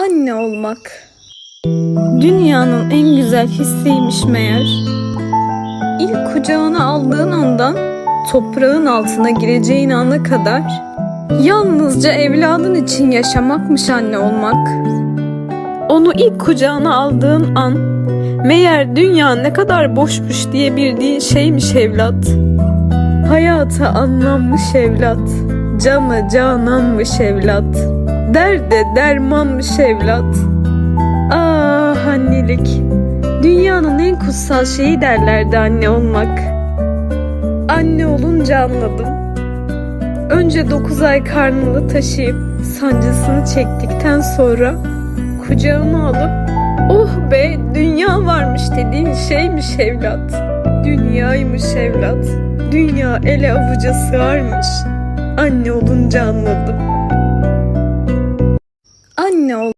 Anne olmak. Dünyanın en güzel hissiymiş meğer. İlk kucağına aldığın andan toprağın altına gireceğin ana kadar yalnızca evladın için yaşamakmış anne olmak. Onu ilk kucağına aldığın an meğer dünya ne kadar boşmuş diye bildiğin şeymiş evlat. Hayata anlanmış evlat, cana cananmış evlat, derde dermanmış evlat. Ah annelik, dünyanın en kutsal şeyi derlerdi anne olmak. Anne olunca anladım. Önce 9 ay karnında taşıyıp sancısını çektikten sonra kucağıma alıp oh be dünya varmış dediğin şeymiş evlat. Dünyaymış evlat. Dünya ele avuca sığarmış. Anne olunca anladım. Anne ol